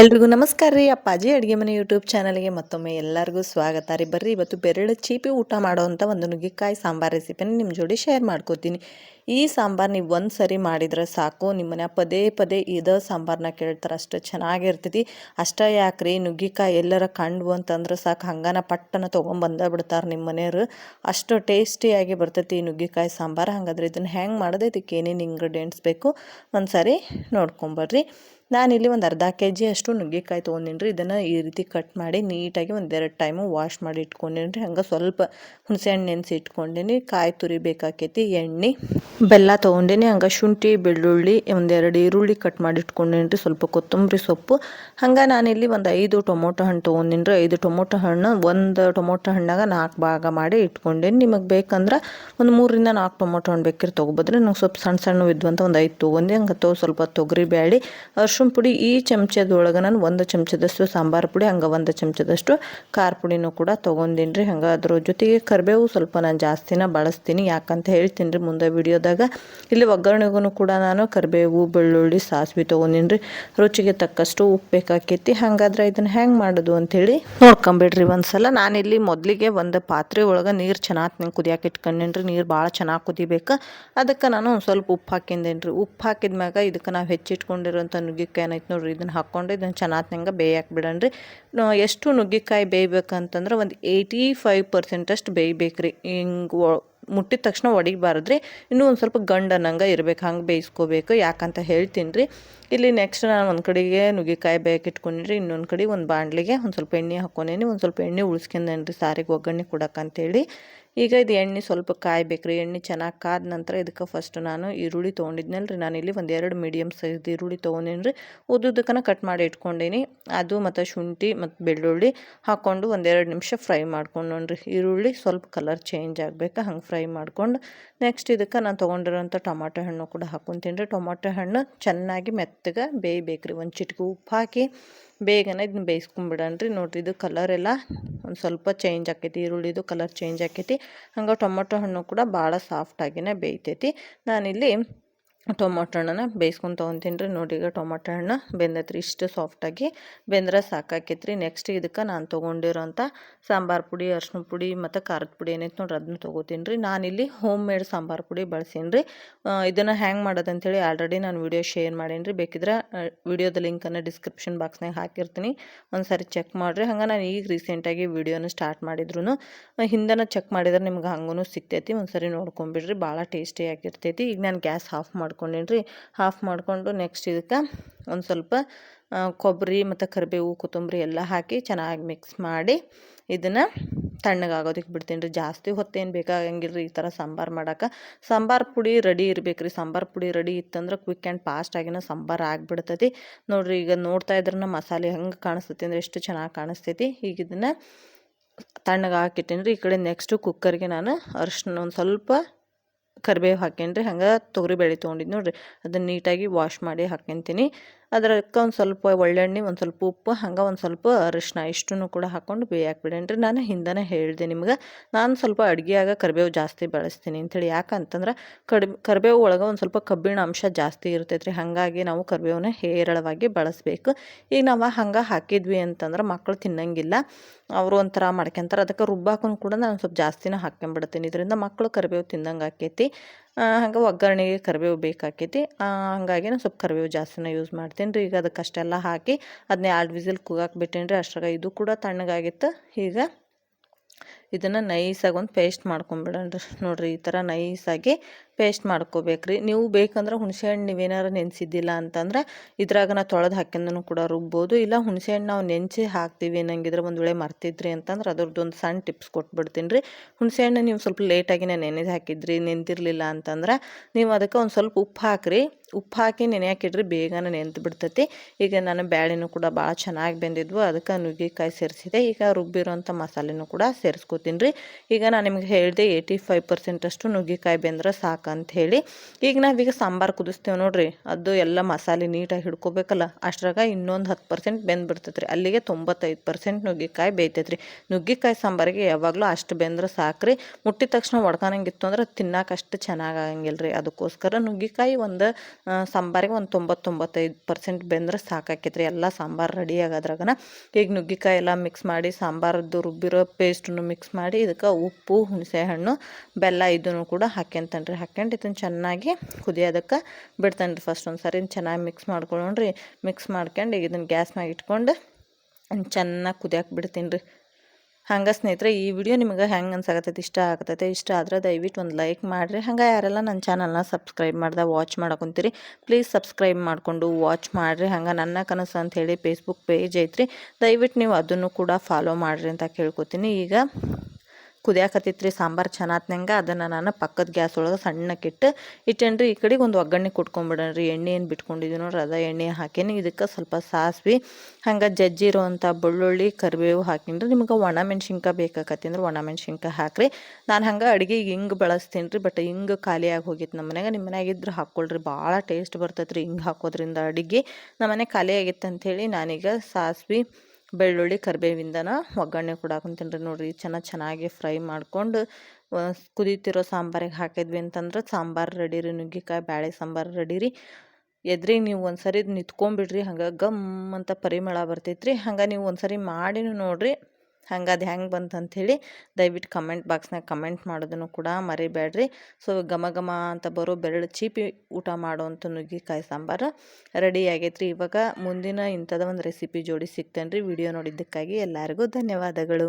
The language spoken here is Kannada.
ಎಲ್ರಿಗೂ ನಮಸ್ಕಾರ ರೀ. ಅಪ್ಪಾಜಿ ಅಡುಗೆ ಮನೆ ಯೂಟ್ಯೂಬ್ ಚಾನಲ್ಗೆ ಮತ್ತೊಮ್ಮೆ ಎಲ್ಲರಿಗೂ ಸ್ವಾಗತ ರೀ. ಬರ್ರಿ, ಇವತ್ತು ಬೆರಳು ಚೀಪಿ ಊಟ ಮಾಡೋವಂಥ ಒಂದು ನುಗ್ಗಿಕಾಯಿ ಸಾಂಬಾರ್ ರೆಸಿಪಿನ ನಿಮ್ಮ ಜೋಡಿ ಶೇರ್ ಮಾಡ್ಕೋತೀನಿ. ಈ ಸಾಂಬಾರು ನೀವು ಒಂದು ಸರಿ ಮಾಡಿದ್ರೆ ಸಾಕು. ನಿಮ್ಮನ್ನ ಪದೇ ಪದೇ ಇದೇ ಸಾಂಬಾರನ್ನ ಕೇಳ್ತಾರೆ, ಅಷ್ಟು ಚೆನ್ನಾಗಿರ್ತೈತಿ. ಅಷ್ಟೇ ಯಾಕ್ರಿ? ನುಗ್ಗಿಕಾಯಿ ಎಲ್ಲರ ಕಂಡು ಅಂತಂದ್ರೆ ಸಾಕು. ಹಂಗಾನ ಪಟ್ಟನ ತೊಗೊಂಬಂದ ಬಿಡ್ತಾರೆ ನಿಮ್ಮ ಮನೆಯವರು. ಅಷ್ಟು ಟೇಸ್ಟಿಯಾಗಿ ಬರ್ತೈತಿ ಈ ನುಗ್ಗಿಕಾಯಿ ಸಾಂಬಾರು. ಹಾಗಾದ್ರೆ ಇದನ್ನು ಹೆಂಗೆ ಮಾಡೋದು? ಇದಕ್ಕೆ ಏನೇನು ಇಂಗ್ರೀಡಿಯೆಂಟ್ಸ್ ಬೇಕು? ಒಂದು ಸಾರಿ ನೋಡ್ಕೊಂಬರ್ರಿ. ನಾನಿಲ್ಲಿ ಒಂದು ಅರ್ಧ ಕೆ ಜಿ ಅಷ್ಟು ನುಗ್ಗೆಕಾಯಿ ತೊಗೊಂಡಿನಿ ಇದನ್ನು ಈ ರೀತಿ ಕಟ್ ಮಾಡಿ ನೀಟಾಗಿ ಒಂದೆರಡು ಟೈಮು ವಾಶ್ ಮಾಡಿ ಇಟ್ಕೊಂಡಿನಿ ಹಂಗೆ ಸ್ವಲ್ಪ ಹುಣಸೆ ಹಣ್ಣು ನೆನೆಸಿ ಇಟ್ಕೊಂಡಿನಿ. ಕಾಯಿ ತುರಿ ಬೇಕಾಕೈತಿ, ಎಣ್ಣೆ. ಬೆಲ್ಲ ತೊಗೊಂಡೇನೆ ಹಂಗೆ ಶುಂಠಿ, ಬೆಳ್ಳುಳ್ಳಿ, ಒಂದೆರಡು ಈರುಳ್ಳಿ ಕಟ್ ಮಾಡಿ ಇಟ್ಕೊಂಡೀನಿ ರೀ ಸ್ವಲ್ಪ ಕೊತ್ತಂಬರಿ ಸೊಪ್ಪು. ಹಂಗೆ ನಾನಿಲ್ಲಿ ಒಂದು ಐದು ಟೊಮೊಟೊ ಹಣ್ಣು ತೊಗೊಂಡಿನ್ರಿ. ಐದು ಟೊಮೊಟೊ ಹಣ್ಣು ಒಂದು ಟೊಮೊಟೊ ಹಣ್ಣಾಗ ನಾಲ್ಕು ಭಾಗ ಮಾಡಿ ಇಟ್ಕೊಂಡೇನಿ ನಿಮಗೆ ಬೇಕಂದ್ರೆ ಒಂದು ಮೂರರಿಂದ ನಾಲ್ಕು ಟೊಮೊಟೊ ಹಣ್ಣು ಬೇಕಿರಿ ತೊಗೊಬೋದ್ರಿ. ನಂಗೆ ಸ್ವಲ್ಪ ಸಣ್ಣ ಸಣ್ಣ ಇದ್ವಂತ ಒಂದು ಐದು ತೊಗೊಂಡು. ಹಂಗೆ ತೊ ಸ್ವಲ್ಪ ತೊಗರಿ, ಬ್ಯಾಳಿ ಅರ್ಶಿನ ಪುಡಿ ಈ ಚಮಚದೊಳಗೆ ನಾನು ಒಂದು ಚಮಚದಷ್ಟು ಸಾಂಬಾರು ಪುಡಿ, ಹಂಗೆ ಒಂದು ಚಮಚದಷ್ಟು ಖಾರ ಪುಡಿನೂ ಕೂಡ ತೊಗೊಂಡಿನಿ ರೀ ಹಂಗೆ ಅದ್ರ ಜೊತೆಗೆ ಕರಿಬೇವು ಸ್ವಲ್ಪ ನಾನು ಜಾಸ್ತಿನ ಬಳಸ್ತೀನಿ. ಯಾಕಂತ ಹೇಳ್ತೀನಿ ರೀ ಮುಂದೆ ವಿಡಿಯೋದಾಗ ಇಲ್ಲಿ ಒಗ್ಗರಣೆಗೂ ಕೂಡ ನಾನು ಕರಿಬೇವು, ಬೆಳ್ಳುಳ್ಳಿ, ಸಾಸಿವೆ ತೊಗೊಂಡಿನಿ ರೀ ರುಚಿಗೆ ತಕ್ಕಷ್ಟು ಉಪ್ಪು ಬೇಕಾಕೈತಿ. ಹಾಗಾದ್ರೆ ಇದನ್ನು ಹೆಂಗೆ ಮಾಡೋದು ಅಂಥೇಳಿ ನೋಡ್ಕೊಂಬಿಡ್ರಿ ಒಂದ್ಸಲ. ನಾನಿಲ್ಲಿ ಮೊದಲಿಗೆ ಒಂದು ಪಾತ್ರೆ ಒಳಗೆ ನೀರು ಚೆನ್ನಾಗಿ ನಿಂಗೆ ಕುದಿಯಾಕೆ ಇಟ್ಕೊಂಡಿನ್ರಿ. ನೀರು ಭಾಳ ಚೆನ್ನಾಗಿ ಕುದಿಬೇಕು. ಅದಕ್ಕೆ ನಾನು ಒಂದು ಸ್ವಲ್ಪ ಉಪ್ಪು ಹಾಕಿಂದೇನಿ ರೀ ಉಪ್ಪು ಹಾಕಿದ್ಮ್ಯಾಗ ಇದಕ್ಕೆ ನಾವು ಹೆಚ್ಚಿಟ್ಕೊಂಡಿರೋಂಥ ನುಗ್ಗಿಕಾಯಿ ಏನೈತೆ ನೋಡ್ರಿ. ಇದನ್ನು ಹಾಕ್ಕೊಂಡು ಇದನ್ನು ಚೆನ್ನಾಗಿ ನಂಗೆ ಬೇಯಕ್ಕೆ ಬಿಡನ್ರಿ. ಎಷ್ಟು ನುಗ್ಗಿಕಾಯಿ ಬೇಯಬೇಕಂತಂದ್ರೆ ಒಂದು ಏಯ್ಟಿ ಫೈವ್ ಪರ್ಸೆಂಟಷ್ಟು ಬೇಯಬೇಕ್ರಿ. ಹಿಂಗೆ ಮುಟ್ಟಿದ ತಕ್ಷಣ ಒಡಿಬಾರದ್ರಿ ಇನ್ನೂ ಒಂದು ಸ್ವಲ್ಪ ಗಂಡನಂಗೆ ಇರ್ಬೇಕು, ಹಂಗೆ ಬೇಯಿಸ್ಕೋಬೇಕು, ಯಾಕಂತ ಹೇಳ್ತೀನಿ ರೀ ಇಲ್ಲಿ ನೆಕ್ಸ್ಟ್ ನಾನು ಒಂದು ಕಡೆಗೆ ನುಗ್ಗಿಕಾಯಿ ಇಟ್ಕೊಂಡಿರಿ ಇನ್ನೊಂದು ಕಡೆ ಒಂದು ಬಾಣಲಿಗೆ ಒಂದು ಸ್ವಲ್ಪ ಎಣ್ಣೆ ಹಾಕ್ಕೊಂಡೇನಿ, ಒಂದು ಸ್ವಲ್ಪ ಎಣ್ಣೆ ಉಳಿಸ್ಕೊಂಡೇನಿ ರೀ ಸಾರಿಗೆ ಒಗ್ಗರಣೆ ಕೊಡಕ್ಕಂತೇಳಿ. ಈಗ ಇದು ಎಣ್ಣೆ ಸ್ವಲ್ಪ ಕಾಯಬೇಕು ರೀ ಎಣ್ಣೆ ಚೆನ್ನಾಗಿ ಕಾದ ನಂತರ ಇದಕ್ಕೆ ಫಸ್ಟ್ ನಾನು ಈರುಳ್ಳಿ ತೊಗೊಂಡಿದ್ನಲ್ಲ ರೀ ನಾನು ಇಲ್ಲಿ ಒಂದೆರಡು ಮೀಡಿಯಮ್ ಸೈಜ್ ಈರುಳ್ಳಿ ತೊಗೊಂಡೇನಿ ರೀ ಉದ್ದುದಕ್ಕನ ಕಟ್ ಮಾಡಿ ಇಟ್ಕೊಂಡೇನಿ. ಅದು ಮತ್ತು ಶುಂಠಿ ಮತ್ತು ಬೆಳ್ಳುಳ್ಳಿ ಹಾಕ್ಕೊಂಡು ಒಂದೆರಡು ನಿಮಿಷ ಫ್ರೈ ಮಾಡ್ಕೊಂಡು ನೋಡ್ರಿ. ಈರುಳ್ಳಿ ಸ್ವಲ್ಪ ಕಲರ್ ಚೇಂಜ್ ಆಗಬೇಕು, ಹಂಗೆ ಫ್ರೈ ಮಾಡ್ಕೊಂಡು ನೆಕ್ಸ್ಟ್ ಇದಕ್ಕೆ ನಾನು ತೊಗೊಂಡಿರೋಂಥ ಟೊಮಾಟೊ ಹಣ್ಣು ಕೂಡ ಹಾಕೊಂತೀನಿ ರೀ. ಟೊಮಾಟೊ ಹಣ್ಣು ಚೆನ್ನಾಗಿ ಮೆತ್ತಗೆ ಬೇಯಬೇಕು ರೀ ಒಂದು ಚಿಟಿಕೆ ಉಪ್ಪು ಹಾಕಿ ಬೇಗನೆ ಇದನ್ನ ಬೇಯಿಸ್ಕೊಂಬಿಡಣ್ರಿ ನೋಡಿರಿ ಇದು ಕಲರ್ ಎಲ್ಲ ಒಂದು ಸ್ವಲ್ಪ ಚೇಂಜ್ ಆಕೈತಿ. ಈರುಳ್ಳಿದು ಕಲರ್ ಚೇಂಜ್ ಆಕೈತಿ. ಹಂಗೆ ಟೊಮೊಟೊ ಹಣ್ಣು ಕೂಡ ಭಾಳ ಸಾಫ್ಟಾಗಿನೇ ಬೇಯ್ತೈತಿ. ನಾನಿಲ್ಲಿ ಟೊಮೊಟೊ ಹಣ್ಣನ್ನ ಬೇಯಿಸ್ಕೊಂಡು ತೊಗೊತೀನಿ ರೀ. ನೋಡಿ ಈಗ ಟೊಮೊಟೊ ಹಣ್ಣು ಬೆಂದೈತ್ರಿ, ಇಷ್ಟು ಸಾಫ್ಟಾಗಿ ಬೆಂದ್ರೆ ಸಾಕಾಕೈತ್ರಿ. ನೆಕ್ಸ್ಟ್ ಇದಕ್ಕೆ ನಾನು ತೊಗೊಂಡಿರೋಂಥ ಸಾಂಬಾರು ಪುಡಿ ಅರ್ಶಿನ ಪುಡಿ ಮತ್ತು ಖಾರದ ಪುಡಿ ಏನೈತೆ ನೋಡ್ರಿ ಅದನ್ನ ತೊಗೋತೀನಿ ರೀ. ನಾನಿಲ್ಲಿ ಹೋಮ್ ಮೇಡ್ ಸಾಂಬಾರು ಪುಡಿ ಬಳಸೀನಿ ರೀ. ಇದನ್ನು ಹ್ಯಾಂಗೆ ಮಾಡೋದಂತೇಳಿ ಆಲ್ರೆಡಿ ನಾನು ವಿಡಿಯೋ ಶೇರ್ ಮಾಡೀನಿ ರೀ. ಬೇಕಿದ್ರೆ ವಿಡಿಯೋದ ಲಿಂಕನ್ನು ಡಿಸ್ಕ್ರಿಪ್ಷನ್ ಬಾಕ್ಸ್ನಾಗ ಹಾಕಿರ್ತೀನಿ. ಒಂದು ಚೆಕ್ ಮಾಡಿರಿ. ಹಂಗೆ ನಾನು ಈಗ ರೀಸೆಂಟಾಗಿ ವಿಡಿಯೋನ ಸ್ಟಾರ್ಟ್ ಮಾಡಿದ್ರು ಹಿಂದನ ಚೆಕ್ ಮಾಡಿದ್ರೆ ನಿಮ್ಗೆ ಹಂಗೂ ಸಿಗ್ತೈತಿ. ಒಂದು ನೋಡ್ಕೊಂಬಿಡ್ರಿ. ಭಾಳ ಟೇಸ್ಟಿ ಆಗಿರ್ತೈತಿ. ಈಗ ನಾನು ಗ್ಯಾಸ್ ಆಫ್ ಮಾಡ್ಕೊಂಡೇನಿ ಆಫ್ ಮಾಡಿಕೊಂಡು ನೆಕ್ಸ್ಟ್ ಇದಕ್ಕೆ ಒಂದು ಸ್ವಲ್ಪ ಕೊಬ್ಬರಿ ಮತ್ತು ಕರಿಬೇವು, ಕೊತ್ತಂಬರಿ ಎಲ್ಲ ಹಾಕಿ ಚೆನ್ನಾಗಿ ಮಿಕ್ಸ್ ಮಾಡಿ ಇದನ್ನು ತಣ್ಣಗಾಗೋದಕ್ಕೆ ಬಿಡ್ತೀನಿ ರೀ ಜಾಸ್ತಿ ಹೊತ್ತೇನು ಬೇಕಾಗಂಗಿಲ್ಲ ರೀ ಈ ಥರ ಸಾಂಬಾರು ಮಾಡೋಕೆ. ಸಾಂಬಾರು ಪುಡಿ ರೆಡಿ ಇರ್ಬೇಕು ರೀ ಸಾಂಬಾರು ಪುಡಿ ರೆಡಿ ಇತ್ತಂದ್ರೆ ಕ್ವಿಕ್ ಆ್ಯಂಡ್ ಫಾಸ್ಟಾಗಿನ ಸಾಂಬಾರು ಆಗಿಬಿಡ್ತೈತಿ. ನೋಡಿರಿ ಈಗ ನೋಡ್ತಾ ಇದ್ರನ್ನ ಮಸಾಲೆ ಹೆಂಗೆ ಕಾಣಿಸ್ತೈತಿ ಅಂದರೆ ಎಷ್ಟು ಚೆನ್ನಾಗಿ ಕಾಣಿಸ್ತೈತಿ. ಈಗ ಇದನ್ನು ತಣ್ಣಗೆ ರೀ ಈ ಕಡೆ ನೆಕ್ಸ್ಟು ಕುಕ್ಕರ್ಗೆ ನಾನು ಅರಿಶಿನ ಒಂದು ಸ್ವಲ್ಪ ಕರಿಬೇವು ಹಾಕೇನಿ ರೀ ಹಂಗೆ ತೊಗರಿಬೇಳೆ ತೊಗೊಂಡಿದ್ದು ನೋಡಿರಿ ಅದನ್ನು ನೀಟಾಗಿ ವಾಶ್ ಮಾಡಿ ಹಾಕ್ಯಂತೀನಿ. ಅದಕ್ಕೆ ಒಂದು ಸ್ವಲ್ಪ ಒಳ್ಳೆಣ್ಣೆ, ಒಂದು ಸ್ವಲ್ಪ ಉಪ್ಪು, ಹಂಗೆ ಒಂದು ಸ್ವಲ್ಪ ಅರಿಶಿನ ಇಷ್ಟನ್ನು ಕೂಡ ಹಾಕ್ಕೊಂಡು ಬೇಯಕ್ಕೆ ನಾನು ಹಿಂದನೇ ಹೇಳಿದೆ ನಿಮ್ಗೆ. ನಾನು ಸ್ವಲ್ಪ ಅಡುಗೆಯಾಗ ಕರಿಬೇವು ಜಾಸ್ತಿ ಬಳಸ್ತೀನಿ ಅಂಥೇಳಿ ಯಾಕಂತಂದ್ರೆ ಕಡಿಮೆ ಕರಿಬೇವು ಒಳಗೆ ಒಂದು ಸ್ವಲ್ಪ ಕಬ್ಬಿಣ ಅಂಶ ಜಾಸ್ತಿ ಇರ್ತೈತೆ ರೀ ಹಾಗಾಗಿ ನಾವು ಕರಿಬೇವನ್ನ ಹೇರಳವಾಗಿ ಬಳಸಬೇಕು. ಈಗ ನಾವು ಹಂಗೆ ಹಾಕಿದ್ವಿ ಅಂತಂದ್ರೆ ಮಕ್ಕಳು ತಿನ್ನಂಗಿಲ್ಲ. ಅವರು ಒಂಥರ ಮಾಡ್ಕೊಂತಾರೆ ಅದಕ್ಕೆ ರುಬ್ಬಾಕೂ ಕೂಡ ನಾನು ಸ್ವಲ್ಪ ಜಾಸ್ತಿನೇ ಹಾಕ್ಕೊಂಬಿಡ್ತೀನಿ ಇದರಿಂದ ಮಕ್ಕಳು ಕರಿಬೇವು ತಿಂದಂಗೆ ಆಕೈತಿ. ಹಂಗೆ ಒಗ್ಗರಣೆಗೆ ಕರಿಬೇವು ಬೇಕಾಕೈತಿ. ಹಾಗಾಗಿ ನಾನು ಸ್ವಲ್ಪ ಕರಿಬೇವು ಜಾಸ್ತಿನ ಯೂಸ್ ಮಾಡ್ತೀನಿ ರೀ. ಈಗ ಅದಕ್ಕೆ ಅಷ್ಟೆಲ್ಲ ಹಾಕಿ ಅದನ್ನ ಎರಡು ವಿಸಿಲ್ ಕೂಗಾಕ್ ರೀ. ಅಷ್ಟಾಗ ಇದು ಕೂಡ ತಣ್ಣಗಾಗಿತ್ತು. ಈಗ ಇದನ್ನು ನೈಸಾಗಿ ಒಂದು ಪೇಸ್ಟ್ ಮಾಡ್ಕೊಂಬಿಡೋಣ ನೋಡಿರಿ ಈ ಥರ ನೈಸಾಗಿ ಪೇಸ್ಟ್ ಮಾಡ್ಕೋಬೇಕ್ರಿ. ನೀವು ಬೇಕಂದ್ರೆ ಹುಣಸೆಹಣ್ಣು ನೀವೇನಾರು ನೆನೆಸಿದ್ದಿಲ್ಲ ಅಂತಂದ್ರೆ ಇದ್ರಾಗ ನಾ ತೊಳೆದು ಹಾಕಿಂದನು ಕೂಡ ರುಬ್ಬೋದು. ಇಲ್ಲ ಹುಣಸೆಹಣ್ಣು ನಾವು ನೆನೆಸಿ ಹಾಕ್ತೀವಿ ನಂಗಿದ್ರೆ ಒಂದು ವೇಳೆ ಮರ್ತಿದ್ರಿ ಅಂತಂದ್ರೆ ಅದ್ರದ್ದು ಒಂದು ಸಣ್ಣ ಟಿಪ್ಸ್ ಕೊಟ್ಬಿಡ್ತೀನಿ ರೀ ಹುಣಸೆಹಣ್ಣು ನೀವು ಸ್ವಲ್ಪ ಲೇಟಾಗಿನೇ ನೆನೆದು ಹಾಕಿದ್ರಿ ನೆಂತಿರಲಿಲ್ಲ ಅಂತಂದ್ರೆ ನೀವು ಅದಕ್ಕೆ ಒಂದು ಸ್ವಲ್ಪ ಉಪ್ಪು ಹಾಕಿರಿ. ಉಪ್ಪು ಹಾಕಿ ನೆನೆಯಾಕಿಡ್ರಿ, ಬೇಗನೆ ನೆಂತು ಬಿಡ್ತೈತಿ. ಈಗ ನಾನು ಬ್ಯಾಳೆನೂ ಕೂಡ ಭಾಳ ಚೆನ್ನಾಗಿ ಬೆಂದಿದ್ವು, ಅದಕ್ಕೆ ನುಗ್ಗೆಕಾಯಿ ಸೇರಿಸಿದೆ. ಈಗ ರುಬ್ಬಿರೋಂಥ ಮಸಾಲೆನೂ ಕೂಡ ಸೇರಿಸ್ಕೋತೀನಿ ರೀ ಈಗ ನಾನು ನಿಮ್ಗೆ ಹೇಳಿದೆ ಏಯ್ಟಿ ಫೈವ್ ಪರ್ಸೆಂಟಷ್ಟು ನುಗ್ಗೆಕಾಯಿ ಬೆಂದ್ರೆ ಸಾಕು. ಅಂತ ಹೇಳಿ ಈಗ ನಾವೀಗ ಸಾಂಬಾರು ಕುದಿಸ್ತೇವೆ ನೋಡ್ರಿ. ಅದು ಎಲ್ಲ ಮಸಾಲೆ ನೀಟಾಗಿ ಹಿಡ್ಕೋಬೇಕಲ್ಲ, ಅಷ್ಟ್ರಾಗ ಇನ್ನೊಂದು ಹತ್ತು ಪರ್ಸೆಂಟ್ ಬೆಂದ್ಬಿಡ್ತೈತೆ ರೀ ಅಲ್ಲಿಗೆ ತೊಂಬತ್ತೈದು ಪರ್ಸೆಂಟ್ ನುಗ್ಗಿಕಾಯಿ ಬೇಯ್ತೈತೆ ರೀ ನುಗ್ಗಿಕಾಯಿ ಸಾಂಬಾರಿಗೆ ಯಾವಾಗಲೂ ಅಷ್ಟು ಬೆಂದ್ರೆ ಸಾಕ್ರಿ. ಮುಟ್ಟಿದ ತಕ್ಷಣ ಒಡ್ಕೊಳಂಗಿತ್ತು ಅಂದ್ರೆ ತಿನ್ನಕ್ಕೆ ಅಷ್ಟು ಚೆನ್ನಾಗಿ ಆಗಂಗಿಲ್ಲ ರೀ ಅದಕ್ಕೋಸ್ಕರ ನುಗ್ಗಿಕಾಯಿ ಒಂದು ಸಾಂಬಾರಿಗೆ ಒಂದು ತೊಂಬತ್ತೊಂಬತ್ತೈದು ಪರ್ಸೆಂಟ್ ಬೆಂದ್ರೆ ಸಾಕಾಕೈತೆ ರೀ ಎಲ್ಲ ಸಾಂಬಾರು ರೆಡಿ ಆಗೋದ್ರಾಗನ. ಈಗ ನುಗ್ಗಿಕಾಯಿ ಎಲ್ಲ ಮಿಕ್ಸ್ ಮಾಡಿ ಸಾಂಬಾರದ್ದು ರುಬ್ಬಿರೋ ಪೇಸ್ಟನ್ನು ಮಿಕ್ಸ್ ಮಾಡಿ, ಇದಕ್ಕೆ ಉಪ್ಪು ಹುಣಸೆ ಹಣ್ಣು ಬೆಲ್ಲ ಇದನ್ನು ಕೂಡ ಹಾಕ್ಯಂತನ್ರಿ. ರೀ ಹಾಕ್ಯಂಡು ಇದನ್ನು ಚೆನ್ನಾಗಿ ಕುದಿಯೋದಕ್ಕೆ ಬಿಡ್ತಾನೆ ರೀ ಫಸ್ಟ್ ಒಂದು ಸರಿ ಚೆನ್ನಾಗಿ ಮಿಕ್ಸ್ ಮಾಡ್ಕೊಳ್ಳೋಣ್ರಿ. ಮಿಕ್ಸ್ ಮಾಡ್ಕೊಂಡು ಈಗ ಇದನ್ನು ಗ್ಯಾಸ್ ಮ್ಯಾಗ ಇಟ್ಕೊಂಡು ಚೆನ್ನಾಗಿ ಕುದಿಯಕ್ಕೆ ಬಿಡ್ತೀನಿ ರೀ ಹಂಗೆ ಸ್ನೇಹಿತರೆ, ಈ ವಿಡಿಯೋ ನಿಮಗೆ ಹೆಂಗೆ ಅನ್ಸಾಕತ್ತೈತಿ? ಇಷ್ಟ ಆಗತೈತೆ ಇಷ್ಟ ಆದ್ರೆ ದಯವಿಟ್ಟು ಒಂದು ಲೈಕ್ ಮಾಡಿರಿ. ಹಂಗೆ ಯಾರೆಲ್ಲ ನನ್ನ ಚಾನಲ್ನ ಸಬ್ಸ್ಕ್ರೈಬ್ ಮಾಡ್ದೆ ವಾಚ್ ಮಾಡಕೊಂತೀರಿ ಪ್ಲೀಸ್ ಸಬ್ಸ್ಕ್ರೈಬ್ ಮಾಡಿಕೊಂಡು ವಾಚ್ ಮಾಡಿರಿ. ಹಂಗೆ ನನ್ನ ಕನಸು ಅಂತ ಹೇಳಿ ಫೇಸ್ಬುಕ್ ಪೇಜ್ ಐತ್ರಿ. ದಯವಿಟ್ಟು ನೀವು ಅದನ್ನು ಕೂಡ ಫಾಲೋ ಮಾಡಿರಿ ಅಂತ ಕೇಳ್ಕೊತೀನಿ. ಈಗ ಕುದಿಯಾಕತ್ತೈತ್ರಿ, ಸಾಂಬಾರು ಚೆನ್ನಾತ್ನಂಗ ಅದನ್ನು ನಾನು ಪಕ್ಕದ ಗ್ಯಾಸ್ ಒಳಗೆ ಸಣ್ಣಕ್ಕಿಟ್ಟು ಇಟ್ಟೇನ್ರಿ. ಈ ಕಡೆಗೆ ಒಂದು ಒಗ್ಗರಣೆ ಕೊಟ್ಕೊಂಬಿಡಣ್ರಿ. ಎಣ್ಣೆ ಏನು ಬಿಟ್ಕೊಂಡಿದ್ದೀವಿ ನೋಡ್ರಿ, ಅದ ಎಣ್ಣೆ ಹಾಕೇನಿ. ಇದಕ್ಕೆ ಸ್ವಲ್ಪ ಸಾಸಿವೆ, ಹಂಗೆ ಜಜ್ಜಿರುವಂಥ ಬೆಳ್ಳುಳ್ಳಿ, ಕರಿಬೇವು ಹಾಕಿನ್ರಿ. ನಿಮ್ಗೆ ಒಣ ಮೆಣ್ಸಿನ್ಕಾಯಿ ಬೇಕಾಕತ್ತಿ ಅಂದ್ರೆ ಒಣ ಮೆಣ್ಸಿನ್ಕಾಯಿ ಹಾಕ್ರಿ. ನಾನು ಹಂಗೆ ಅಡುಗೆಗೆ ಹಿಂಗೆ ಬಳಸ್ತೀನಿ ರೀ ಬಟ್ ಹಿಂಗೆ ಖಾಲಿಯಾಗಿ ಹೋಗಿತ್ತು ನಮ್ಮ ಮನೆಗೆ ನಿಮ್ಮ ಮನ್ಯಾಗ ಇದ್ರೆ ಹಾಕ್ಕೊಳ್ರಿ ಭಾಳ ಟೇಸ್ಟ್ ಬರ್ತೈತ್ರಿ ಹಿಂಗೆ ಹಾಕೋದ್ರಿಂದ ಅಡುಗೆ. ನಮ್ಮ ಮನೆ ಖಾಲಿ ಆಗಿತ್ತು ಅಂಥೇಳಿ ನಾನೀಗ ಸಾಸಿವೆ ಬೆಳ್ಳುಳ್ಳಿ, ಕರಿಬೇವಿಂದನ, ಒಗ್ಗರಣೆ ಕೊಡಾಕೊಂತೀನಿ ರೀ ನೋಡಿರಿ. ಚೆನ್ನಾಗಿ ಚೆನ್ನಾಗಿ ಫ್ರೈ ಮಾಡಿಕೊಂಡು ಕುದೀತಿರೋ ಸಾಂಬಾರಿಗೆ ಹಾಕಿದ್ವಿ ಅಂತಂದ್ರೆ ಸಾಂಬಾರು ರೆಡಿ ರೀ, ನುಗ್ಗಿಕಾಯಿ, ಬ್ಯಾಳೆ ಸಾಂಬಾರು ರೆಡಿ ರೀ. ಎದ್ರಿಗೆ ನೀವು ಒಂದು ಸರಿ ನಿಂತ್ಕೊಂಬಿಡ್ರಿ, ಹಂಗೆ ಗಮ್ ಅಂತ ಪರಿಮಳ ಬರ್ತೈತ್ರಿ. ಹಂಗೆ ನೀವು ಒಂದ್ಸರಿ ಮಾಡಿನೂ ನೋಡಿರಿ. ಹಂಗೆ ಅದು ಹೆಂಗೆ ಬಂತು ಅಂಥೇಳಿ ದಯವಿಟ್ಟು ಕಮೆಂಟ್ ಬಾಕ್ಸ್ನಾಗ ಕಮೆಂಟ್ ಮಾಡೋದನ್ನು ಕೂಡ ಮರಿಬೇಡ್ರಿ. ಸೊ, ಘಮ ಘಮ ಅಂತ ಬರೋ ಬೆರಳು ಚೀಪಿ ಊಟ ಮಾಡೋವಂಥ ನುಗ್ಗಿಕಾಯಿ ಸಾಂಬಾರು ರೆಡಿ ಆಗೈತ್ರಿ. ಇವಾಗ ಮುಂದಿನ ಇಂಥದ ಒಂದು ರೆಸಿಪಿ ಜೋಡಿ ಸಿಗ್ತೇನೆ ರೀ ವಿಡಿಯೋ ನೋಡಿದ್ದಕ್ಕಾಗಿ ಎಲ್ಲರಿಗೂ ಧನ್ಯವಾದಗಳು.